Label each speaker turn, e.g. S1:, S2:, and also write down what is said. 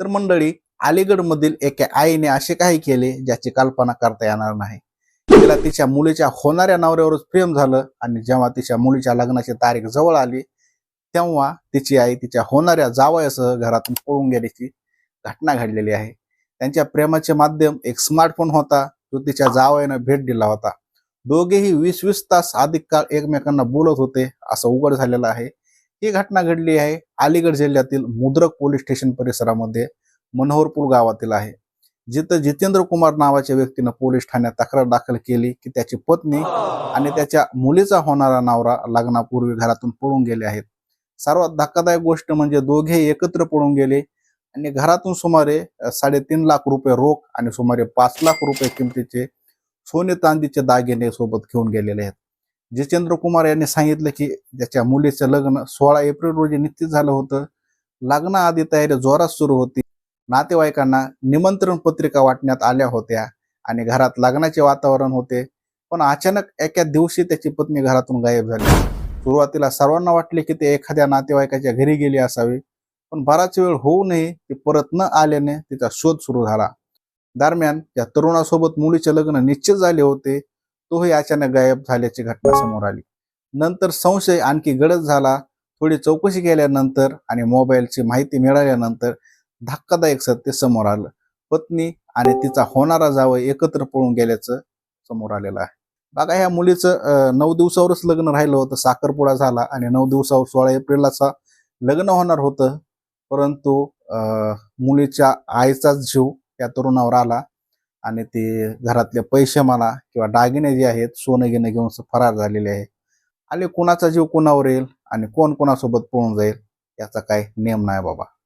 S1: तर मंडळी अलीगडमधील एका आईने असे काही केले ज्याची कल्पना करता येणार नाही. तिला तिच्या मुलीच्या होणाऱ्या नवऱ्यावरच प्रेम झालं आणि जेव्हा तिच्या मुलीच्या लग्नाची तारीख जवळ आली तेव्हा तिची आई तिच्या होणाऱ्या जावयासह घरातून पळून गेल्याची घटना घडलेली आहे. त्यांच्या प्रेमाचे माध्यम एक स्मार्टफोन होता जो तिच्या जावयानं भेट दिला होता. दोघेही वीस वीस तास अधिक काळ एकमेकांना बोलत होते असं उघड झालेलं आहे. ही घटना घडली आहे. अलीगड जिल्ह्यातील मुद्रक पोलीस स्टेशन परिसरामध्ये मनोहरपूर गावातील आहे. जिथं जितेंद्र कुमार नावाच्या व्यक्तीनं पोलीस ठाण्यात तक्रार दाखल केली की त्याची पत्नी आणि त्याच्या मुलीचा होणारा नवरा लग्नापूर्वी घरातून पळून गेले आहेत. सर्वात धक्कादायक गोष्ट म्हणजे दोघे एकत्र पळून गेले आणि घरातून सुमारे साडेतीन लाख रुपये रोख आणि सुमारे पाच लाख रुपये किमतीचे सोने चांदीचे दागिने सोबत घेऊन गेलेले आहेत. जितेंद्र कुमार यांनी सांगितलं की त्याच्या मुलीचं लग्न सोळा एप्रिल रोजी निश्चित झालं होतं. लग्नाआधी तयारी जोरात सुरू होती. नातेवाईकांना निमंत्रण पत्रिका वाटण्यात आल्या होत्या आणि घरात लग्नाचे वातावरण होते. पण अचानक एका दिवशी त्याची पत्नी घरातून गायब झाली. सुरुवातीला सर्वांना वाटले की ते एखाद्या नातेवाईकाच्या घरी गेली असावी. पण बराच वेळ होऊनही ती परत न आल्याने तिचा शोध सुरू झाला. दरम्यान या तरुणासोबत मुलीचे लग्न निश्चित झाले होते. तोही अचानक गायब झाल्याची घटना समोर आली. नंतर संशय आणखी गडद झाला. थोडी चौकशी केल्यानंतर आणि मोबाईलची माहिती मिळाल्यानंतर धक्कादायक सत्य समोर आलं. पत्नी आणि तिचा होणारा जावं एकत्र पळून गेल्याचं समोर आलेलं आहे. बघा ह्या मुलीचं नऊ दिवसावरच लग्न राहिलं होतं. साखरपुडा झाला आणि नऊ दिवसावर सोळा एप्रिलला लग्न होणार होतं. परंतु मुलीच्या आईचाच जीव त्या तरुणावर आला. आणि ते घरातले पैसे म्हणा किंवा दागिने जे आहेत सोनं घेणं घेऊन फरार झालेले आहे आले कुणाचा जीव कुणावर येईल आणि कोण कोणासोबत पळून जाईल याचा काही नेम नाही बाबा.